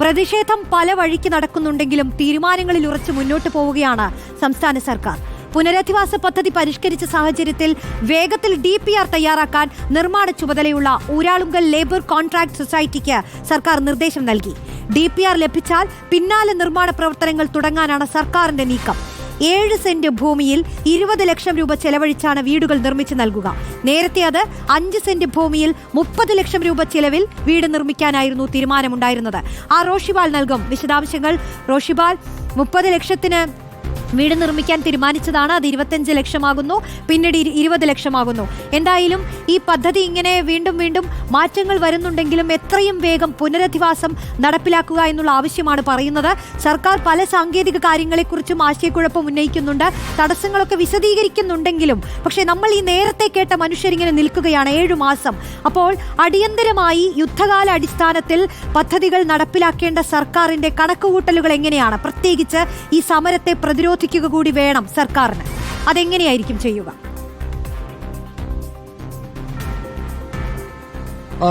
പ്രതിഷേധം പല വഴിക്ക് നടക്കുന്നുണ്ടെങ്കിലും തീരുമാനങ്ങളിൽ ഉറച്ചു മുന്നോട്ട് പോവുകയാണ് സംസ്ഥാന സർക്കാർ. പുനരധിവാസ പദ്ധതി പരിഷ്കരിച്ച സാഹചര്യത്തിൽ വേഗത്തിൽ ഡി പി ആർ തയ്യാറാക്കാൻ നിർമ്മാണ ചുമതലയുള്ള ഊരാളുങ്കൽ ലേബർ കോൺട്രാക്ട് സൊസൈറ്റിക്ക് സർക്കാർ നിർദ്ദേശം നൽകി. ഡി പി ആർ ലഭിച്ചാൽ പിന്നാലെ നിർമ്മാണ പ്രവർത്തനങ്ങൾ തുടങ്ങാനാണ് സർക്കാരിന്റെ നീക്കം. ഏഴ് സെന്റ് ഭൂമിയിൽ ഇരുപത് ലക്ഷം രൂപ ചെലവഴിച്ചാണ് വീടുകൾ നിർമ്മിച്ചു നൽകുക. നേരത്തെ അത് അഞ്ച് സെന്റ് ഭൂമിയിൽ മുപ്പത് ലക്ഷം രൂപ ചെലവിൽ വീട് നിർമ്മിക്കാനായിരുന്നു തീരുമാനമുണ്ടായിരുന്നത്. ആ റോഷിബാൽ നൽകും. വിശദാംശങ്ങൾ റോഷിബാൽ. മുപ്പത് ലക്ഷത്തിന് വീട് നിർമ്മിക്കാൻ തീരുമാനിച്ചതാണ്. അത് ഇരുപത്തഞ്ച് ലക്ഷമാകുന്നു. പിന്നീട് ഇരു- ഇരുപത് ലക്ഷമാകുന്നു. എന്തായാലും ഈ പദ്ധതി ഇങ്ങനെ വീണ്ടും വീണ്ടും മാറ്റങ്ങൾ വരുന്നുണ്ടെങ്കിലും എത്രയും വേഗം പുനരധിവാസം നടപ്പിലാക്കുക എന്നുള്ള ആവശ്യമാണ് പറയുന്നത്. സർക്കാർ പല സാങ്കേതിക കാര്യങ്ങളെക്കുറിച്ചും ആശയക്കുഴപ്പം ഉന്നയിക്കുന്നുണ്ട്. തടസ്സങ്ങളൊക്കെ വിശദീകരിക്കുന്നുണ്ടെങ്കിലും പക്ഷേ നമ്മൾ ഈ നേരത്തെ കേട്ട മനുഷ്യരിങ്ങനെ നിൽക്കുകയാണ് ഏഴു മാസം. അപ്പോൾ അടിയന്തരമായി യുദ്ധകാല അടിസ്ഥാനത്തിൽ പദ്ധതികൾ നടപ്പിലാക്കേണ്ട സർക്കാരിന്റെ കണക്കുകൂട്ടലുകൾ എങ്ങനെയാണ്? പ്രത്യേകിച്ച് ഈ സമരത്തെ പ്രതിരോധിക്കുക കൂടി വേണം സർക്കാരിന്. അതെങ്ങനെയായിരിക്കും ചെയ്യുക?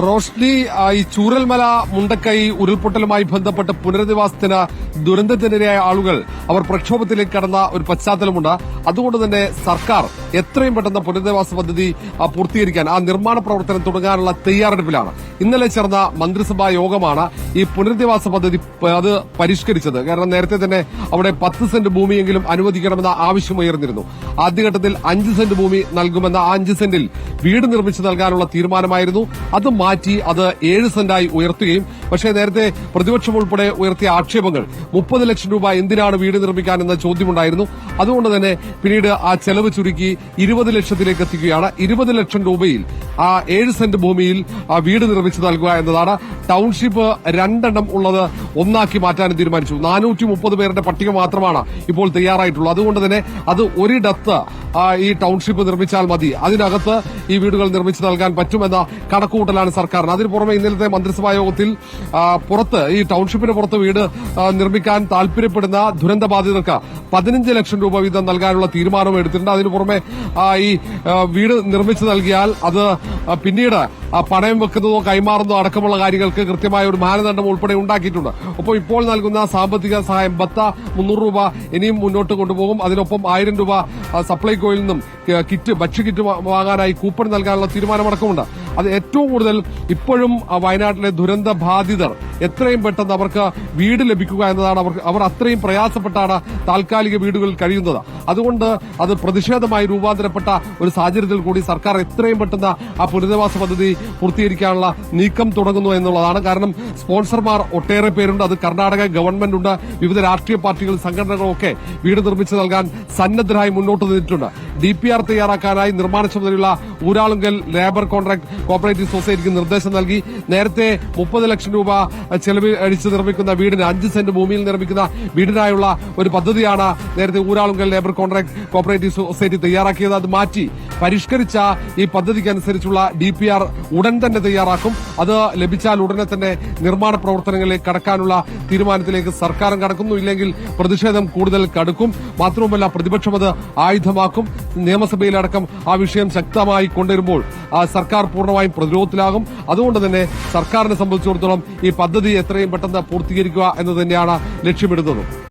റോഷ്നി ഈ ചൂരൽമല മുണ്ടക്കൈ ഉരുൾപൊട്ടലുമായി ബന്ധപ്പെട്ട് പുനരധിവാസത്തിന് ദുരന്തത്തിനിരയായ ആളുകൾ അവർ പ്രക്ഷോഭത്തിലേക്ക് കടന്ന ഒരു പശ്ചാത്തലമുണ്ട്. അതുകൊണ്ട് തന്നെ സർക്കാർ എത്രയും പെട്ടെന്ന് പുനരധിവാസ പദ്ധതി പൂർത്തീകരിക്കാൻ ആ നിർമ്മാണ പ്രവർത്തനം തുടങ്ങാനുള്ള തയ്യാറെടുപ്പിലാണ്. ഇന്നലെ ചേർന്ന മന്ത്രിസഭാ യോഗമാണ് ഈ പുനരധിവാസ പദ്ധതി അത് പരിഷ്കരിച്ചത്. കാരണം നേരത്തെ തന്നെ അവിടെ പത്ത് സെന്റ് ഭൂമിയെങ്കിലും അനുവദിക്കണമെന്ന ആവശ്യമുയർന്നിരുന്നു ആദ്യഘട്ടത്തിൽ അഞ്ച് സെന്റ് ഭൂമി നൽകുമെന്ന ആ അഞ്ച് സെന്റിൽ വീട് നിർമ്മിച്ചു നൽകാനുള്ള തീരുമാനമായിരുന്നു. അത് മാറ്റി അത് ഏഴ് സെന്റായി ഉയർത്തുകയും പക്ഷേ നേരത്തെ പ്രതിപക്ഷം ഉൾപ്പെടെ ഉയർത്തിയ ആക്ഷേപങ്ങൾ മുപ്പത് ലക്ഷം രൂപ എന്തിനാണ് വീട് നിർമ്മിക്കാൻ എന്ന ചോദ്യമുണ്ടായിരുന്നു. അതുകൊണ്ട് തന്നെ പിന്നീട് ആ ചെലവ് ചുരുക്കി ഇരുപത് ലക്ഷത്തിലേക്ക് എത്തിക്കുകയാണ്. ഇരുപത് ലക്ഷം രൂപയിൽ ആ ഏഴ് സെന്റ് ഭൂമിയിൽ ആ വീട് നിർമ്മിച്ചു നൽകുക എന്നതാണ് ടൌൺഷിപ്പ് രണ്ടെണ്ണം ഉള്ളത് ഒന്നാക്കി മാറ്റാൻ തീരുമാനിച്ചു. നാനൂറ്റി മുപ്പത് പേരുടെ പട്ടിക മാത്രമാണ് ഇപ്പോൾ തയ്യാറായിട്ടുള്ളത്. അതുകൊണ്ട് തന്നെ അത് ഒരിടത്ത് ആ, ഈ ടൗൺഷിപ്പ് നിർമ്മിച്ചാൽ മതി. അതിനകത്ത് ഈ വീടുകൾ നിർമ്മിച്ചു നൽകാൻ പറ്റുമെന്ന കണക്കുകൂട്ടലാണ് സർക്കാരിന്. അതിന് പുറമെ ഇന്നലത്തെ മന്ത്രിസഭാ യോഗത്തിൽ പുറത്ത് ഈ ടൗൺഷിപ്പിന് പുറത്ത് വീട് നിർമ്മിക്കാൻ താൽപര്യപ്പെടുന്ന ദുരന്തബാധിതർക്ക് പതിനഞ്ച് ലക്ഷം രൂപ വീതം നൽകാനുള്ള തീരുമാനവും എടുത്തിട്ടുണ്ട്. അതിനു പുറമെ ഈ വീട് നിർമ്മിച്ചു നൽകിയാൽ അത് പിന്നീട് പണയം വെക്കുന്നതോ കൈമാറുന്നതോ അടക്കമുള്ള കാര്യങ്ങൾക്ക് കൃത്യമായ ഒരു മാനദണ്ഡം ഉൾപ്പെടെ ഉണ്ടാക്കിയിട്ടുണ്ട്. ഒപ്പം ഇപ്പോൾ നൽകുന്ന സാമ്പത്തിക സഹായം ബത്ത മുന്നൂറ് രൂപ ഇനിയും മുന്നോട്ട് കൊണ്ടുപോകും. അതിനൊപ്പം ആയിരം രൂപ സപ്ലൈകോയിൽ നിന്നും കിറ്റ് ഭക്ഷ്യ കിറ്റ് വാങ്ങാനായി കൂപ്പൺ നൽകാനുള്ള തീരുമാനമടക്കമുണ്ട്. അത് ഏറ്റവും കൂടുതൽ ഇപ്പോഴും വയനാട്ടിലെ ദുരന്ത ബാധിതർ എത്രയും പെട്ടെന്ന് അവർക്ക് വീട് ലഭിക്കുക എന്നതാണ് അവർക്ക് അവർ അത്രയും പ്രയാസപ്പെട്ടാണ് താൽക്കാലിക വീടുകളിൽ കഴിയുന്നത്. അതുകൊണ്ട് അത് പ്രതിഷേധമായി രൂപാന്തരപ്പെട്ട ഒരു സാഹചര്യത്തിൽ കൂടി സർക്കാർ എത്രയും പെട്ടെന്ന് ആ പുനരധിവാസ പദ്ധതി പൂർത്തീകരിക്കാനുള്ള നീക്കം തുടങ്ങുന്നു എന്നുള്ളതാണ്. കാരണം സ്പോൺസർമാർ ഒട്ടേറെ പേരുണ്ട്. അത് കർണാടക ഗവൺമെന്റ് ഉണ്ട് വിവിധ രാഷ്ട്രീയ പാർട്ടികൾ സംഘടനകളൊക്കെ വീട് നിർമ്മിച്ചു നൽകാൻ സന്നദ്ധരായി മുന്നോട്ട് നിന്നിട്ടുണ്ട്. ഡി പി ആർ തയ്യാറാക്കാനായി നിർമ്മാണ ചുമതലയുള്ള ഊരാളുങ്കൽ ലേബർ കോൺട്രാക്ട് കോപ്പറേറ്റീവ് സൊസൈറ്റിക്ക് നിർദ്ദേശം നൽകി. നേരത്തെ മുപ്പത് ലക്ഷം രൂപ ചെലവ് അടിച്ച് നിർമ്മിക്കുന്ന വീടിന് അഞ്ച് സെന്റ് ഭൂമിയിൽ നിർമ്മിക്കുന്ന വീടിനായുള്ള ഒരു പദ്ധതിയാണ് നേരത്തെ Uralungal labour contract cooperative society തയ്യാറാക്കിയത്. അത് മാറ്റി പരിഷ്കരിച്ച ഈ പദ്ധതിക്ക് അനുസരിച്ചുള്ള ഡി പി ആർ ഉടൻ തന്നെ തയ്യാറാക്കും. അത് ലഭിച്ചാൽ ഉടനെ തന്നെ നിർമ്മാണ പ്രവർത്തനങ്ങളിലേക്ക് കടക്കാനുള്ള തീരുമാനത്തിലേക്ക് സർക്കാരും കടക്കുന്നു. ഇല്ലെങ്കിൽ പ്രതിഷേധം കൂടുതൽ കടുക്കും. മാത്രവുമല്ല പ്രതിപക്ഷം അത് ആയുധമാക്കും. നിയമസഭയിലടക്കം ആ വിഷയം ശക്തമായി കൊണ്ടുവരുമ്പോൾ സർക്കാർ പൂർണമായും പ്രതിരോധത്തിലാകും. അതുകൊണ്ട് തന്നെ സർക്കാരിനെ സംബന്ധിച്ചിടത്തോളം ഈ പദ്ധതി എത്രയും പെട്ടെന്ന് പൂർത്തീകരിക്കുക എന്ന് തന്നെയാണ് ലക്ഷ്യമിടുന്നത്.